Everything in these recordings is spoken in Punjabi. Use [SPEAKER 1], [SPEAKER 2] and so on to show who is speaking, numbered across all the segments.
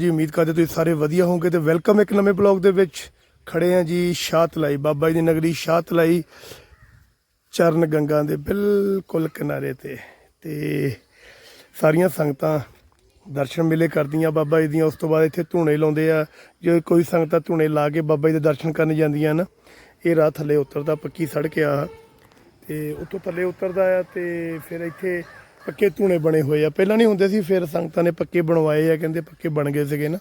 [SPEAKER 1] ਜੀ, ਉਮੀਦ ਕਰਦੇ ਤੁਸੀਂ ਸਾਰੇ ਵਧੀਆ ਹੋਵੋਗੇ ਤੇ ਵੈਲਕਮ ਇੱਕ ਨਵੇਂ ਬਲੌਗ ਦੇ ਵਿੱਚ। ਖੜੇ ਆ ਜੀ ਸ਼ਾਤਲਾਈ, ਬਾਬਾ ਜੀ ਦੀ ਨਗਰੀ ਸ਼ਾਤਲਾਈ, ਚਰਨ ਗੰਗਾ ਦੇ ਬਿਲਕੁਲ ਕਿਨਾਰੇ ਤੇ। ਤੇ ਸਾਰੀਆਂ ਸੰਗਤਾਂ ਦਰਸ਼ਨ ਮਿਲੇ ਕਰਦੀਆਂ ਬਾਬਾ ਜੀ ਦੀਆਂ, ਉਸ ਤੋਂ ਬਾਅਦ ਇੱਥੇ ਧੂਣੇ ਲਾਉਂਦੇ ਆ। ਜੇ ਕੋਈ ਸੰਗਤਾਂ ਧੂਣੇ ਲਾ ਕੇ ਬਾਬਾ ਜੀ ਦੇ ਦਰਸ਼ਨ ਕਰਨ ਜਾਂਦੀਆਂ ਨਾ ਇਹ ਰਾਹ ਥੱਲੇ ਉਤਰਦਾ, ਪੱਕੀ ਸੜਕ ਆ। ਤੇ ਉੱਥੋਂ ਥੱਲੇ ਉਤਰਦਾ ਆ ਤੇ ਫਿਰ ਇੱਥੇ ਪੱਕੇ ਧੂਣੇ ਬਣੇ ਹੋਏ ਆ। ਪਹਿਲਾਂ ਨਹੀਂ ਹੁੰਦੇ ਸੀ, ਫਿਰ ਸੰਗਤਾਂ ਨੇ ਪੱਕੇ ਬਣਵਾਏ ਆ, ਕਹਿੰਦੇ ਪੱਕੇ ਬਣ ਗਏ ਸੀਗੇ ਨਾ।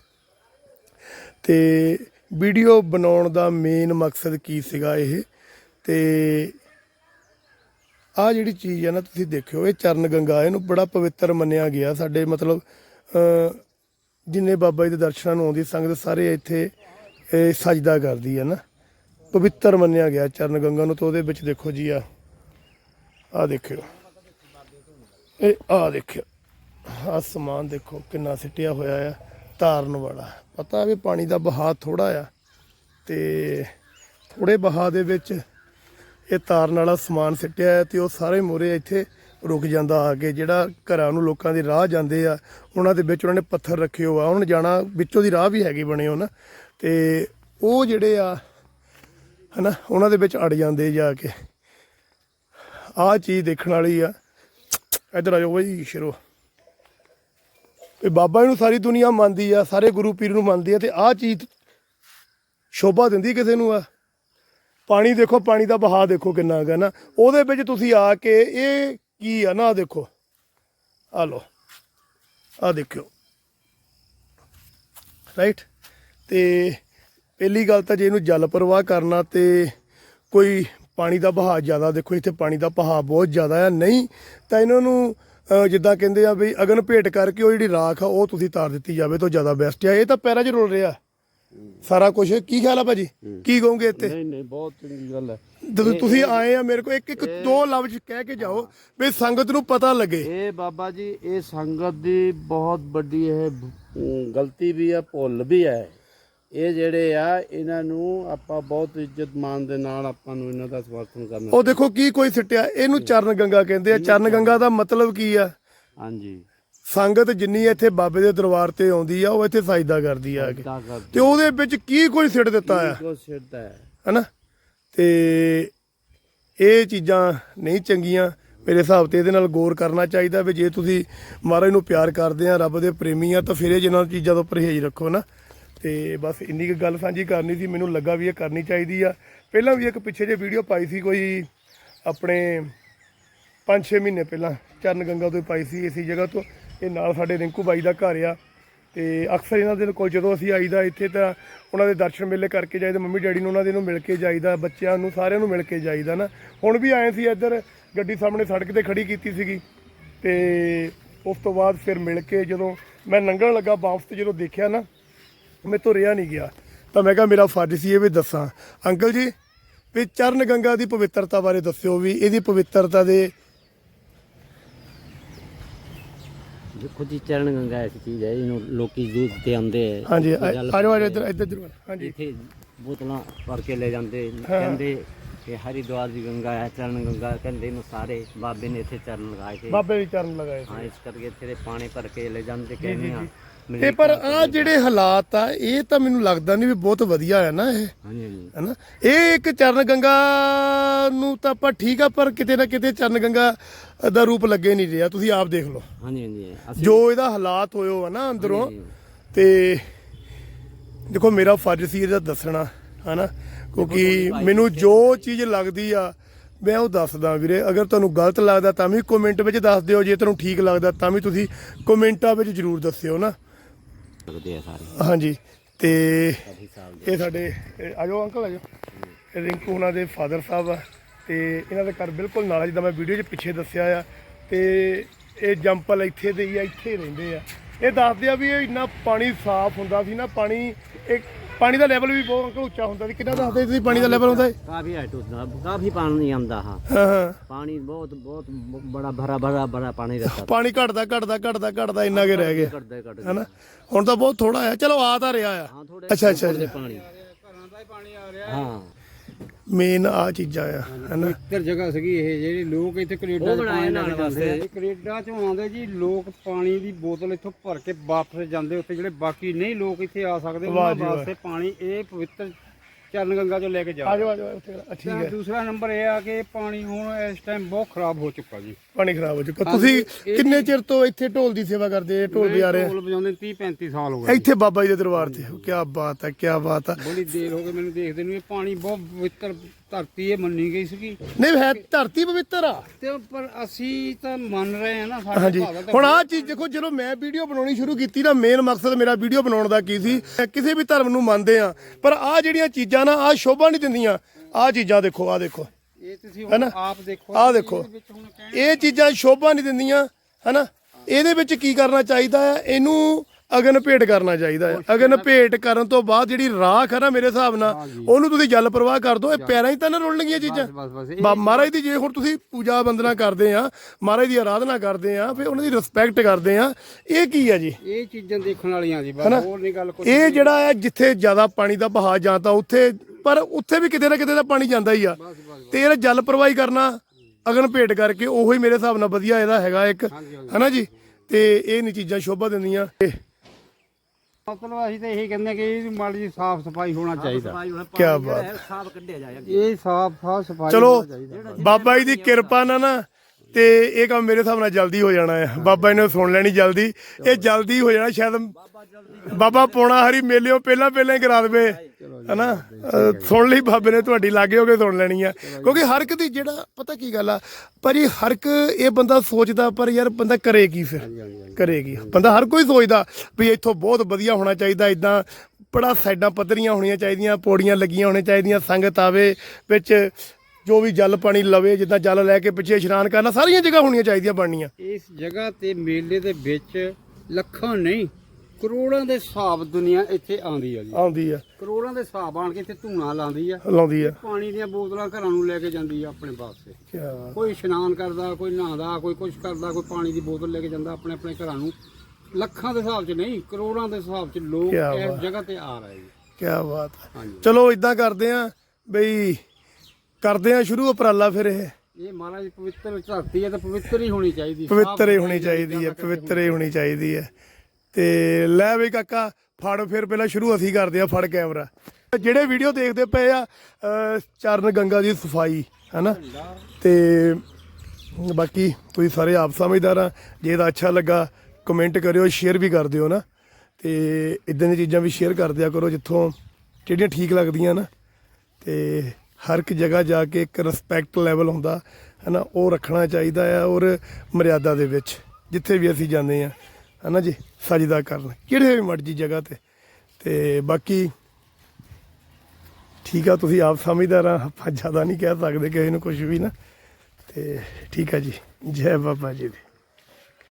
[SPEAKER 1] ਤੇ ਵੀਡੀਓ ਬਣਾਉਣ ਦਾ ਮੇਨ ਮਕਸਦ ਕੀ ਸੀਗਾ ਇਹ? ਤੇ ਆ ਜਿਹੜੀ ਚੀਜ਼ ਆ ਨਾ, ਤੁਸੀਂ ਦੇਖਿਓ, ਇਹ ਚਰਨ ਗੰਗਾ, ਇਹਨੂੰ ਬੜਾ ਪਵਿੱਤਰ ਮੰਨਿਆ ਗਿਆ। ਸਾਡੇ ਮਤਲਬ ਜਿੰਨੇ ਬਾਬਾ ਜੀ ਦੇ ਦਰਸ਼ਨਾਂ ਨੂੰ ਆਉਂਦੀ, ਸੰਗਤ ਸਾਰੇ ਇੱਥੇ, ਇਹ ਸਜਦਾ ਕਰਦੀ ਹੈ ਨਾ। ਪਵਿੱਤਰ ਮੰਨਿਆ ਗਿਆ ਚਰਨ ਗੰਗਾ ਨੂੰ, ਤਾਂ ਉਹਦੇ ਵਿੱਚ ਦੇਖੋ ਜੀ ਆ ਆ ਦੇਖਿਓ। ਇਹ ਆ ਦੇਖਿਓ ਆ ਸਮਾਨ ਦੇਖੋ ਕਿੰਨਾ ਸਿੱਟਿਆ ਹੋਇਆ ਆ ਧਾਰਨ ਵਾਲਾ। ਪਤਾ ਵੀ ਪਾਣੀ ਦਾ ਬਹਾਅ ਥੋੜਾ ਆ ਤੇ ਥੋੜੇ ਬਹਾਅ ਦੇ ਵਿੱਚ ਇਹ ਤਾਰਨ ਵਾਲਾ ਸਮਾਨ ਸਿੱਟਿਆ ਹੈ ਤੇ ਉਹ ਸਾਰੇ ਮੋਰੇ ਇੱਥੇ ਰੁਕ ਜਾਂਦਾ ਆ ਕੇ, ਜਿਹੜਾ ਘਰਾਂ ਨੂੰ ਲੋਕਾਂ ਦੇ ਰਾਹ ਜਾਂਦੇ ਆ, ਉਹਨਾਂ ਦੇ ਵਿੱਚ ਉਹਨਾਂ ਨੇ ਪੱਥਰ ਰੱਖੇ ਹੋ ਆ, ਉਹਨਾਂ ਜਾਣਾ, ਵਿੱਚੋਂ ਦੀ ਰਾਹ ਵੀ ਹੈਗੀ ਬਣੇ ਹੋ ਨਾ। ਤੇ ਉਹ ਜਿਹੜੇ ਆ, ਹਨਾ, ਉਹਨਾਂ ਦੇ ਵਿੱਚ ਅੜ ਜਾਂਦੇ ਜਾ ਕੇ। ਆਹ ਚੀਜ਼ ਦੇਖਣ ਵਾਲੀ ਆ ਇੱਧਰ ਆ ਜਾਓ ਬਈ, ਸ਼ੇਰੋ। ਇਹ ਬਾਬਾ ਜੀ ਨੂੰ ਸਾਰੀ ਦੁਨੀਆ ਮੰਨਦੀ ਆ, ਸਾਰੇ ਗੁਰੂ ਪੀਰ ਨੂੰ ਮੰਨਦੀ ਆ ਤੇ ਆਹ ਚੀਜ਼ ਸ਼ੋਭਾ ਦਿੰਦੀ ਕਿਸੇ ਨੂੰ ਆ। ਪਾਣੀ ਦੇਖੋ, ਪਾਣੀ ਦਾ ਬਹਾਅ ਦੇਖੋ ਕਿੰਨਾ ਹੈਗਾ ਨਾ। ਉਹਦੇ ਵਿੱਚ ਤੁਸੀਂ ਆ ਕੇ ਇਹ ਕੀ ਆ ਨਾ, ਆਹ ਦੇਖੋ। ਆ ਲੋ ਆ ਦੇਖਿਓ। ਰਾਈਟ ਤੇ ਪਹਿਲੀ ਗੱਲ ਤਾਂ ਜੇ ਇਹਨੂੰ ਜਲ ਪ੍ਰਵਾਹ ਕਰਨਾ ਤੇ ਕੋਈ ਪਾਣੀ ਦਾ ਬਹਾਅ ਜ਼ਿਆਦਾ ਦੇਖੋ ਇੱਥੇ ਪਾਣੀ ਦਾ ਬਹਾਅ ਬਹੁਤ ਜ਼ਿਆਦਾ ਆ ਨਹੀਂ ਤਾਂ ਇਹਨਾਂ ਨੂੰ ਜਿੱਦਾਂ ਕਹਿੰਦੇ ਆ ਵੀ ਅਗਨ ਭੇਟ ਕਰਕੇ ਉਹ ਜਿਹੜੀ ਰਾਖ ਆ ਉਹ ਤੁਸੀਂ ਤਾਰ ਦਿੱਤੀ ਜਾਵੇ ਤਾਂ ਜ਼ਿਆਦਾ ਬੈਸਟ ਆ। ਇਹ ਤਾਂ ਪੈਰਾਂ 'ਚ ਰੁਲ ਰਿਹਾ। ਸਾਰਾ ਕੁਝ ਕੀ ਖਿਆਲ ਆ ਭਾਜੀ? ਕੀ ਕਹੋਗੇ ਇੱਥੇ?
[SPEAKER 2] ਨਹੀਂ ਨਹੀਂ ਬਹੁਤ ਚੰਗੀ ਗੱਲ ਹੈ।
[SPEAKER 1] ਜਦੋਂ ਤੁਸੀਂ ਆਏ ਆ ਮੇਰੇ ਕੋਲ ਇੱਕ ਇੱਕ ਦੋ ਲਫ਼ਜ਼ ਕਹਿ ਕੇ ਜਾਓ ਵੀ ਸੰਗਤ ਨੂੰ ਪਤਾ ਲੱਗੇ।
[SPEAKER 2] ਇਹ ਬਾਬਾ ਜੀ ਇਹ ਸੰਗਤ ਦੀ ਬਹੁਤ ਵੱਡੀ ਇਹ ਗਲਤੀ ਵੀ ਹੈ ਭੁੱਲ ਵੀ ਹੈ। ਇਹ ਜਿਹੜੇ ਆ ਇਹਨਾਂ ਨੂੰ ਆਪਾਂ ਬਹੁਤ ਇੱਜ਼ਤ ਮਾਨ ਦੇ ਨਾਲ ਆਪਾਂ ਨੂੰ ਇਹਨਾਂ ਦਾ ਸਮਰਥਨ ਕਰਨਾ
[SPEAKER 1] ਉਹ ਦੇਖੋ ਕੀ ਕੋਈ ਸਿੱਟਿਆ ਇਹਨੂੰ ਚਰਨ ਗੰਗਾ ਕਹਿੰਦੇ ਆ। ਚਰਨ ਗੰਗਾ ਦਾ ਮਤਲਬ ਕੀ ਆ?
[SPEAKER 2] ਹਾਂਜੀ।
[SPEAKER 1] ਸੰਗਤ ਜਿੰਨੀ ਇੱਥੇ ਬਾਬੇ ਦੇ ਦਰਬਾਰ ਤੇ ਆਉਂਦੀ ਆ ਉਹ ਇੱਥੇ ਸਜਦਾ ਕਰਦੀ ਆ ਕੇ।
[SPEAKER 2] ਤਾਂ
[SPEAKER 1] ਉਹਦੇ ਵਿੱਚ ਕੀ ਕੋਈ ਸਿੱਟ ਦਿੱਤਾ ਆ?
[SPEAKER 2] ਕੋ ਸਿੱਧਾ ਹੈ
[SPEAKER 1] ਹਨਾ? ਤੇ ਇਹ ਚੀਜ਼ਾਂ ਨਹੀਂ ਚੰਗੀਆਂ। ਮੇਰੇ ਹਿਸਾਬ ਤੇ ਇਹਦੇ ਨਾਲ ਗੌਰ ਕਰਨਾ ਚਾਹੀਦਾ ਵੀ ਜੇ ਤੁਸੀਂ ਮਹਾਰਾਜ ਨੂੰ ਪਿਆਰ ਕਰਦੇ ਆ ਰੱਬ ਦੇ ਪ੍ਰੇਮੀ ਆ ਤਾਂ ਫਿਰ ਇਹ ਜਿਹਨਾਂ ਚੀਜ਼ਾਂ ਤੋਂ ਪਰਹੇਜ਼ ਰੱਖੋ ਨਾ। ਤੇ ਬਸ ਇੰਨੀ ਕੁ ਗੱਲ ਸਾਂਝੀ ਕਰਨੀ ਸੀ, ਮੈਨੂੰ ਲੱਗਾ ਵੀ ਇਹ ਕਰਨੀ ਚਾਹੀਦੀ ਆ। ਪਹਿਲਾਂ ਵੀ ਇੱਕ ਪਿੱਛੇ ਜੇ ਵੀਡੀਓ ਪਾਈ ਸੀ ਕੋਈ ਆਪਣੇ 5-6 ਮਹੀਨੇ ਪਹਿਲਾਂ, ਚਰਨ ਗੰਗਾ ਤੋਂ ਹੀ ਪਾਈ ਸੀ, ਇਸੇ ਜਗ੍ਹਾ ਤੋਂ। ਇਹ ਨਾਲ ਸਾਡੇ ਰਿੰਕੂ ਬਾਈ ਦਾ ਘਰ ਆ ਤੇ ਅਕਸਰ ਇਹਨਾਂ ਦੇ ਕੋਲ ਜਦੋਂ ਅਸੀਂ ਆਈਦਾ ਇੱਥੇ ਤਾਂ ਉਹਨਾਂ ਦੇ ਦਰਸ਼ਨ ਮੇਲੇ ਕਰਕੇ ਜਾਈਦਾ, ਮੰਮੀ ਡੈਡੀ ਨੂੰ ਉਹਨਾਂ ਦੇ ਨੂੰ ਮਿਲ ਕੇ ਜਾਈਦਾ, ਬੱਚਿਆਂ ਨੂੰ ਸਾਰਿਆਂ ਨੂੰ ਮਿਲ ਕੇ ਜਾਈਦਾ ਨਾ। ਹੁਣ ਵੀ ਆਏ ਸੀ ਇੱਧਰ, ਗੱਡੀ ਸਾਹਮਣੇ ਸੜਕ ਤੇ ਖੜੀ ਕੀਤੀ ਸੀਗੀ ਤੇ ਉਸ ਤੋਂ ਬਾਅਦ ਫਿਰ ਮਿਲ ਕੇ ਜਦੋਂ ਮੈਂ ਲੰਘਣ ਲੱਗਾ ਵਾਪਸ ਤੇ ਜਦੋਂ ਦੇਖਿਆ ਨਾ ਮੈਂ ਤੋਂ ਰਿਆ ਨਹੀਂ ਗਿਆ। ਤਾਂ ਮੈਂ ਕਿਹਾ ਮੇਰਾ ਫਰਜ਼ ਸੀ ਇਹ ਵੀ ਦੱਸਾਂ। ਅੰਕਲ ਜੀ ਵੀ ਚਰਨ ਗੰਗਾ ਦੀ ਪਵਿੱਤਰਤਾ ਬਾਰੇ ਦੱਸਿਓ ਵੀ ਇਹਦੀ ਪਵਿੱਤਰਤਾ ਦੇ
[SPEAKER 3] ਦੇਖੋ ਜੀ ਚਰਨ ਗੰਗਾ ਐਸੀ ਚੀਜ਼ ਹੈ ਇਹਨੂੰ ਲੋਕੀ ਦੂਰ ਤੇ ਆਉਂਦੇ ਹੈ
[SPEAKER 1] ਹਾਂਜੀ ਆ ਆ ਜਾਓ ਆ। ਜਾਓ ਇੱਧਰ ਇੱਧਰ ਜ਼ਰੂਰ। ਹਾਂਜੀ।
[SPEAKER 3] ਇੱਥੇ ਬੋਤਲਾਂ ਭਰ ਕੇ ਲੈ ਜਾਂਦੇ ਕਹਿੰਦੇ ਕਿ ਹਰਿਦੁਆਰ ਦੀ ਗੰਗਾ ਹੈ ਚਰਨ ਗੰਗਾ ਕਹਿੰਦੇ ਇਹਨੂੰ ਸਾਰੇ ਬਾਬੇ ਨੇ ਇੱਥੇ ਚਰਨ ਲਗਾਏ ਤੇ
[SPEAKER 1] ਬਾਬੇ ਵੀ ਚਰਨ ਲਗਾਏ
[SPEAKER 3] ਹਾਂ ਇਸ ਕਰਕੇ ਇੱਥੇ ਦੇ ਪਾਣੀ ਭਰ ਕੇ ਲੈ ਜਾਂਦੇ ਕਹਿੰਦੇ ਆ।
[SPEAKER 1] ਤੇ ਪਰ ਆ ਜਿਹੜੇ ਹਾਲਾਤ ਆ ਇਹ ਤਾਂ ਮੈਨੂੰ ਲੱਗਦਾ ਨਹੀਂ ਵੀ ਬਹੁਤ ਵਧੀਆ ਹੈ ਨਾ ਇਹ।
[SPEAKER 3] ਹਾਂਜੀ ਹਾਂਜੀ।
[SPEAKER 1] ਹੈਨਾ? ਇਹ ਇੱਕ ਚਰਨ ਗੰਗਾ ਨੂੰ ਤਾਂ ਆਪਾਂ ਠੀਕ ਆ ਪਰ ਕਿਤੇ ਨਾ ਕਿਤੇ ਚਰਨ ਗੰਗਾ ਦਾ ਰੂਪ ਲੱਗੇ ਨਹੀਂ ਰਿਹਾ। ਤੁਸੀਂ ਆਪ ਦੇਖ ਲਓ।
[SPEAKER 3] ਹਾਂਜੀ ਹਾਂਜੀ। ਅਸੀਂ
[SPEAKER 1] ਜੋ ਇਹਦਾ ਹਾਲਾਤ ਹੋਇਓ ਆ ਨਾ ਅੰਦਰੋਂ ਤੇ ਦੇਖੋ ਮੇਰਾ ਫਰਜ਼ ਸੀ ਇਹਦਾ ਦੱਸਣਾ ਹਨਾ? ਕਿਉਂਕਿ ਮੈਨੂੰ ਜੋ ਚੀਜ਼ ਲੱਗਦੀ ਆ ਮੈਂ ਉਹ ਦੱਸਦਾ ਵੀਰੇ। ਅਗਰ ਤੁਹਾਨੂੰ ਗਲਤ ਲੱਗਦਾ ਤਾਂ ਵੀ ਕਮੈਂਟ ਵਿੱਚ ਦੱਸ ਦਿਓ ਜੇ ਤੁਹਾਨੂੰ ਠੀਕ ਲੱਗਦਾ ਤਾਂ ਵੀ ਤੁਸੀਂ ਕਮੈਂਟਾਂ ਵਿੱਚ ਜਰੂਰ ਦੱਸਿਓ ਨਾ
[SPEAKER 3] ਸਕਦੇ ਆ ਸਾਰੇ।
[SPEAKER 1] ਹਾਂਜੀ ਤੇ ਇਹ ਸਾਡੇ ਆਜੋ ਅੰਕਲ ਆਜੋ। ਇਹ ਰਿੰਕੂ ਉਹਨਾਂ ਦੇ ਫਾਦਰ ਸਾਹਿਬ ਆ ਤੇ ਇਹਨਾਂ ਦੇ ਘਰ ਬਿਲਕੁਲ ਨਾਲ ਜਿੱਦਾਂ ਮੈਂ ਵੀਡੀਓ 'ਚ ਪਿੱਛੇ ਦੱਸਿਆ ਆ। ਤੇ ਇਹ ਜੰਪਲ ਇੱਥੇ ਦੇ ਹੀ ਆ ਇੱਥੇ ਰਹਿੰਦੇ ਆ। ਇਹ ਦੱਸਦੇ ਆ ਵੀ ਇਹ ਇੰਨਾ ਪਾਣੀ ਸਾਫ਼ ਹੁੰਦਾ ਸੀ ਨਾ ਪਾਣੀ ਇੱਕ ਪਾਣੀ ਦਾ ਲੈਵਲ ਵੀ ਬਹੁਤ ਅੰਕਲ ਉੱਚਾ ਹੁੰਦਾ ਸੀ। ਕਿੰਨਾ ਦੱਸਦੇ ਤੁਸੀਂ ਪਾਣੀ ਦਾ ਲੈਵਲ ਹੁੰਦਾ ਹੈ
[SPEAKER 3] ਕਾਫੀ ਹੈ ਟੁੱਟਦਾ ਕਾਫੀ ਪਾਣੀ ਆਉਂਦਾ ਹਾਂ।
[SPEAKER 1] ਹਾਂ ਹਾਂ।
[SPEAKER 3] ਪਾਣੀ ਬਹੁਤ ਬਹੁਤ ਬੜਾ ਭਰਾ ਭਰਾ ਭਰਾ ਪਾਣੀ ਰਹਿਤਾ
[SPEAKER 1] ਪਾਣੀ ਘਟਦਾ ਘਟਦਾ ਘਟਦਾ ਘਟਦਾ ਇੰਨਾ ਕੇ ਰਹਿ ਗਿਆ। ਹੈਨਾ? ਹੁਣ ਤਾਂ ਬਹੁਤ ਥੋੜਾ ਆ। ਚਲੋ ਆ ਤਾਂ ਰਿਹਾ ਆ।
[SPEAKER 3] ਹਾਂ ਥੋੜੇ
[SPEAKER 1] ਅੱਛਾ ਅੱਛਾ
[SPEAKER 3] ਦੇ
[SPEAKER 1] ਅੱਛਾ।
[SPEAKER 3] ਪਾਣੀ। ਹਾਂ।
[SPEAKER 1] ਮੇਨ ਆ ਚੀਜ਼ਾਂ ਆ ਹਨਾ
[SPEAKER 4] ਪਵਿੱਤਰ ਜਗ੍ਹਾ ਸੀਗੀ ਇਹ ਜਿਹੜੀ ਲੋਕ ਇੱਥੇ ਕੈਨੇਡਾ ਚ ਪਾਣੀ
[SPEAKER 3] ਨਾਲ
[SPEAKER 4] ਜਾਂਦੇ
[SPEAKER 3] ਵਾਸਤੇ।
[SPEAKER 4] ਆ ਕੈਨੇਡਾ ਚੋਂ ਆਉਂਦੇ ਜੀ ਲੋਕ ਪਾਣੀ ਦੀ ਬੋਤਲ ਇੱਥੋਂ ਭਰ ਕੇ ਵਾਪਸ ਜਾਂਦੇ ਉੱਥੇ ਜਿਹੜੇ ਬਾਕੀ ਨਹੀਂ ਲੋਕ ਇੱਥੇ ਆ ਸਕਦੇ ਉਹਨਾਂ। ਵਾਸਤੇ ਪਾਣੀ ਇਹ ਪਵਿੱਤਰ ਚਰਨ ਗੰਗਾ ਚੋਂ ਲੈ ਕੇ ਜਾ
[SPEAKER 1] ਆਜੋ ਆਜੋ ਉੱਥੇ ਖੜਾ। ਠੀਕ
[SPEAKER 4] ਤਾਂ
[SPEAKER 1] ਹੈ।
[SPEAKER 4] ਦੂਸਰਾ ਨੰਬਰ ਇਹ ਆ ਕਿ ਪਾਣੀ ਹੁਣ ਇਸ ਟਾਈਮ ਬਹੁਤ ਖਰਾਬ ਹੋ ਚੁੱਕਾ ਜੀ।
[SPEAKER 1] ਪਾਣੀ ਖਰਾਬ ਹੋ ਚੁੱਕਾ। ਤੁਸੀਂ ਕਿੰਨੇ ਚਿਰ ਤੋਂ ਇੱਥੇ ਢੋਲ ਦੀ ਸੇਵਾ ਕਰਦੇ ਆ ਢੋਲ ਵਜਾ ਰਹੇ ਆ?
[SPEAKER 4] ਢੋਲ ਵਜਾਉਂਦੇ 30 35 ਸਾਲ ਹੋ ਗਏ।
[SPEAKER 1] ਇੱਥੇ ਬਾਬਾ ਜੀ ਦੇ ਦਰਬਾਰ ਤੇ। ਕੀ ਬਾਤ ਹੈ ਕੀ ਬਾਤ ਹੈ।
[SPEAKER 4] ਬੜੀ ਦੇਰ ਹੋ ਗਈ ਮੈਨੂੰ ਦੇਖਦੇ ਨੂੰ। ਇਹ ਪਾਣੀ ਬਹੁਤ ਪਵਿੱਤਰ ਧਰਤੀ ਇਹ ਮੰਨੀ ਗਈ ਸੀਗੀ।
[SPEAKER 1] ਨਹੀਂ ਹੈ ਧਰਤੀ ਪਵਿੱਤਰ ਆ।
[SPEAKER 4] ਤੇ ਪਰ ਅਸੀਂ ਤਾਂ ਮੰਨ ਰਹੇ ਆ ਨਾ ਸਾਡੇ
[SPEAKER 1] ਹਾਂਜੀ। ਹੁਣ ਆਹ ਚੀਜ਼ ਦੇਖੋ ਜਦੋਂ ਮੈਂ ਵੀਡੀਓ ਬਣਾਉਣੀ ਸ਼ੁਰੂ ਕੀਤੀ ਨਾ ਮੇਨ ਮਕਸਦ ਮੇਰਾ ਵੀਡੀਓ ਬਣਾਉਣ ਦਾ ਕੀ ਸੀ? ਕਿਸੇ ਵੀ ਧਰਮ ਨੂੰ ਮੰਨਦੇ ਆ ਪਰ ਆਹ ਜਿਹੜੀਆਂ ਚੀਜ਼ਾਂ ਨਾ ਆਹ ਸ਼ੋਭਾ ਨਹੀਂ ਦਿੰਦੀਆਂ। ਆਹ ਚੀਜ਼ਾਂ ਦੇਖੋ ਆਹ ਦੇਖੋ।
[SPEAKER 4] ਇਹ ਤੁਸੀਂ ਆਪ ਦੇਖੋ।
[SPEAKER 1] ਆਹ ਦੇਖੋ। ਇਹ ਚੀਜ਼ਾਂ ਸ਼ੋਭਾ ਨਹੀਂ ਦਿੰਦੀਆਂ ਹਨਾ? ਇਹਦੇ ਵਿੱਚ ਕੀ ਕਰਨਾ ਚਾਹੀਦਾ ਹੈ? ਇਹਨੂੰ ਅਗਨ ਭੇਟ ਕਰਨਾ ਚਾਹੀਦਾ ਹੈ। ਅਗਨ ਭੇਟ ਕਰਨ ਤੋਂ ਬਾਅਦ ਜਿਹੜੀ ਰਾਖ ਹੈ ਨਾ ਮੇਰੇ ਹਿਸਾਬ ਨਾਲ ਉਹਨੂੰ ਤੁਸੀਂ ਜਲ ਪ੍ਰਵਾਹ ਕਰ ਦਿਓ। ਇਹ ਪੈਰਾਂ 'ਚ ਤਾਂ ਨਾ ਰੁਲਣਗੀਆਂ ਚੀਜ਼ਾਂ। ਬਾ- ਮਹਾਰਾਜ ਦੀ ਜੇ ਹੁਣ ਤੁਸੀਂ ਪੂਜਾ ਬੰਦਨਾ ਕਰਦੇ ਆ ਮਹਾਰਾਜ ਦੀ ਆਰਾਧਨਾ ਕਰਦੇ ਆ ਫਿਰ ਉਹਨਾਂ ਦੀ ਰਿਸਪੈਕਟ ਕਰਦੇ ਆ। ਇਹ ਕੀ ਆ ਜੀ?
[SPEAKER 4] ਇਹ ਚੀਜ਼ਾਂ ਦੇਖਣ ਵਾਲੀਆਂ ਜੀ ਬਸ ਹੋਰ ਨਹੀਂ ਗੱਲ ਕੋਈ
[SPEAKER 1] ਇਹ ਜਿਹੜਾ ਹੈ ਜਿੱਥੇ ਜ਼ਿਆਦਾ ਪਾਣੀ ਦਾ ਬਹਾਅ ਜਾਂਦਾ ਉੱਥੇ ਪਰ ਉੱਥੇ ਵੀ ਕਿਤੇ ਨਾ ਕਿਤੇ ਦਾ ਪਾਣੀ ਜਾਂਦਾ ਹੀ ਆ। ਤੇ ਇਹ ਜਲ ਪ੍ਰਵਾਹੀ ਕਰਨਾ ਅਗਨ ਭੇਟ ਕਰਕੇ ਉਹੋ ਹੀ ਮੇਰੇ ਹਿਸਾਬ ਨਾਲ ਵਧੀਆ ਇਹਦਾ ਹੈਗਾ ਇੱਕ। ਹਨਾ ਜੀ? ਤੇ ਇਹ ਨਹੀਂ ਚੀਜ਼ਾਂ ਸ਼ੋਭਾ ਦਿੰਦੀਆਂ।
[SPEAKER 4] ਮਤਲਬ ਅਸੀਂ ਤਾਂ ਇਹੀ ਕਹਿੰਦੇ ਕਿ ਇਹ ਮਾੜੀ ਜੀ ਸਾਫ਼ ਸਫ਼ਾਈ ਹੋਣਾ ਚਾਹੀਦਾ।
[SPEAKER 3] ਜਿਹੜਾ
[SPEAKER 1] ਬਾਤ।
[SPEAKER 3] ਹੈ ਸਾਫ਼ ਕੱਢਿਆ ਜਾਏ
[SPEAKER 4] ਇਹ ਸਾਫ਼ ਸਾਫ਼ ਸਫ਼ਾਈ
[SPEAKER 1] ਚਲੋ
[SPEAKER 4] ਹੋਣਾ ਚਾਹੀਦਾ।
[SPEAKER 1] ਬਾਬਾ ਜੀ ਦੀ ਕਿਰਪਾ ਨਾਲ ਨਾ ਤੇ ਇਹ ਕੰਮ ਮੇਰੇ ਹਿਸਾਬ ਨਾਲ ਜਲਦੀ ਹੋ ਜਾਣਾ ਹੈ। ਬਾਬਾ ਜੀ ਨੇ ਸੁਣ ਲੈਣੀ ਜਲਦੀ। ਇਹ ਜਲਦੀ ਹੋ ਜਾਣਾ ਸ਼ਾਇਦ ਬਾਬਾ ਪੋਣਾ ਹਰੀ ਮੇਲਿਓ ਪਹਿਲਾਂ ਪਹਿਲਾਂ ਹੀ ਕਰਾ ਦੇਵੇ ਹਨਾ? ਸੁਣ ਲਈ ਬਾਬੇ ਨੇ ਤੁਹਾਡੀ ਲਾਗੇ ਹੋ ਕੇ ਸੁਣ ਲੈਣੀ ਆ। ਕਿਉਂਕਿ ਹਰ ਇੱਕ ਦੀ ਜਿਹੜਾ ਪਤਾ ਕੀ ਗੱਲ ਆ ਪਰ ਇਹ ਹਰ ਇੱਕ ਇਹ ਬੰਦਾ ਸੋਚਦਾ ਪਰ ਯਾਰ ਬੰਦਾ ਕਰੇ ਕੀ ਫਿਰ? ਕਰੇਗੀ ਬੰਦਾ ਹਰ ਕੋਈ ਸੋਚਦਾ ਵੀ ਇੱਥੋਂ ਬਹੁਤ ਵਧੀਆ ਹੋਣਾ ਚਾਹੀਦਾ ਇਦਾਂ ਬੜਾ ਸਾਈਡਾਂ ਪੱਧਰੀਆਂ ਹੋਣੀਆਂ ਚਾਹੀਦੀਆਂ ਪੌੜੀਆਂ ਲੱਗੀਆਂ ਹੋਣੀਆਂ ਚਾਹੀਦੀਆਂ ਸੰਗਤ ਆਵੇ ਵਿੱਚ ਜੋ ਵੀ ਜਲ ਪਾਣੀ ਲਵੇ ਜਿੱਦਾਂ ਜਲ ਲੈ ਕੇ ਪਿੱਛੇ ਇਸ਼ਨਾਨ ਕਰਨਾ ਸਾਰੀਆਂ ਜਗ੍ਹਾ ਹੋਣੀਆਂ ਚਾਹੀਦੀਆਂ ਬਣਨੀਆਂ।
[SPEAKER 4] ਇਸ ਜਗ੍ਹਾ ਤੇ ਮੇਲੇ ਦੇ ਵਿੱਚ ਲੱਖਾਂ ਨਹੀਂ ਕਰੋੜਾਂ ਦੇ ਹਿਸਾਬ ਦੁਨੀਆ ਇੱਥੇ ਆਉਂਦੀ ਆ ਜੀ।
[SPEAKER 1] ਆਉਂਦੀ ਆ।
[SPEAKER 4] ਕਰੋੜਾਂ ਦੇ ਹਿਸਾਬ ਆਣ ਕੇ ਇੱਥੇ ਧੂਣਾ ਲਾਉਂਦੀ ਆ।
[SPEAKER 1] ਲਾਉਂਦੀ ਆ।
[SPEAKER 4] ਪਾਣੀ ਦੀਆਂ ਬੋਤਲਾਂ ਘਰਾਂ ਨੂੰ ਲੈ ਕੇ ਜਾਂਦੀ ਆ ਆਪਣੇ ਵਾਸਤੇ।
[SPEAKER 1] ਕਿਆ
[SPEAKER 4] ਕੋਈ ਇਸ਼ਨਾਨ ਕਰਦਾ ਕੋਈ ਨਹਾਉਂਦਾ ਕੋਈ ਕੁਝ ਕਰਦਾ ਕੋਈ ਪਾਣੀ ਦੀ ਬੋਤਲ ਲੈ ਕੇ ਜਾਂਦਾ ਆਪਣੇ ਆਪਣੇ ਘਰਾਂ ਨੂੰ। ਲੱਖਾਂ ਦੇ ਹਿਸਾਬ 'ਚ ਨਹੀਂ ਕਰੋੜਾਂ ਦੇ ਹਿਸਾਬ 'ਚ ਲੋਕ
[SPEAKER 1] ਕਿਆ
[SPEAKER 4] ਇਸ
[SPEAKER 1] ਬਾਤ।
[SPEAKER 4] ਜਗ੍ਹਾ ਤੇ ਆ ਰਹੇ ਜੀ
[SPEAKER 1] ਕੀ ਬਾਤ। ਹੈ
[SPEAKER 4] ਹਾਂਜੀ।
[SPEAKER 1] ਚਲੋ ਇਦਾਂ ਕਰਦੇ ਆ ਬਈ ਕਰਦੇ ਆ ਸ਼ੁਰੂ ਉਪਰਾਲਾ ਫਿਰ ਇਹ।
[SPEAKER 4] ਇਹ ਮਹਾਰਾਜ ਪਵਿੱਤਰ ਧਰਤੀ ਹੈ ਤਾਂ ਪਵਿੱਤਰ ਹੀ ਹੋਣੀ ਚਾਹੀਦੀ
[SPEAKER 1] ਪਵਿੱਤਰ ਹੀ ਹੋਣੀ ਚਾਹੀਦੀ ਹੈ ਪਵਿੱਤਰ ਹੀ ਹੋਣੀ ਚਾਹੀਦੀ ਹੈ। ਤੇ ਲੈ ਵੀ ਕਾਕਾ, ਫੜ ਫਿਰ ਪਹਿਲਾਂ ਸ਼ੁਰੂ ਅਸੀਂ ਕਰਦੇ ਆ ਫੜ ਕੈਮਰਾ। ਜਿਹੜੇ ਵੀਡੀਓ ਦੇਖਦੇ ਪਏ ਆ, ਅਹ, ਚਰਨ ਗੰਗਾ ਦੀ ਸਫ਼ਾਈ, ਹੈਨਾ? ਤੇ ਬਾਕੀ ਤੁਸੀਂ ਸਾਰੇ ਆਪ ਸਮਝਦਾਰ ਆ, ਜੇ ਇਹਦਾ ਅੱਛਾ ਲੱਗਾ ਕਮੈਂਟ ਕਰਿਓ ਸ਼ੇਅਰ ਵੀ ਕਰ ਦਿਓ ਨਾ। ਤੇ ਇਦਾਂ ਦੀਆਂ ਚੀਜ਼ਾਂ ਵੀ ਸ਼ੇਅਰ ਕਰ ਦਿਆ ਕਰੋ ਜਿੱਥੋਂ ਜਿਹੜੀਆਂ ਠੀਕ ਲੱਗਦੀਆਂ ਨਾ। ਤੇ ਹਰ ਇੱਕ ਜਗ੍ਹਾ ਜਾ ਕੇ ਇੱਕ ਰਿਸਪੈਕਟ ਲੈਵਲ ਹੁੰਦਾ ਹੈ ਨਾ ਉਹ ਰੱਖਣਾ ਚਾਹੀਦਾ ਆ ਔਰ ਮਰਿਆਦਾ ਦੇ ਵਿੱਚ, ਜਿੱਥੇ ਵੀ ਅਸੀਂ ਜਾਂਦੇ ਆ। ਹਨਾ ਜੀ? ਸਜਦਾ ਕਰਨ। ਕਿਹੜੇ ਵੀ ਮਰਜ਼ੀ ਜਗ੍ਹਾ ਤੇ। ਤੇ ਬਾਕੀ ਠੀਕ ਆ, ਤੁਸੀਂ ਆਪ ਸਮਝਦਾਰ ਆ। ਆਪਾਂ ਜ਼ਿਆਦਾ ਨਹੀਂ ਕਹਿ ਸਕਦੇ ਕਿਸੇ ਨੂੰ ਕੁਝ ਵੀ ਨਾ। ਤੇ ਠੀਕ ਆ ਜੀ। ਜੈ ਬਾਬਾ ਜੀ ਦੀ।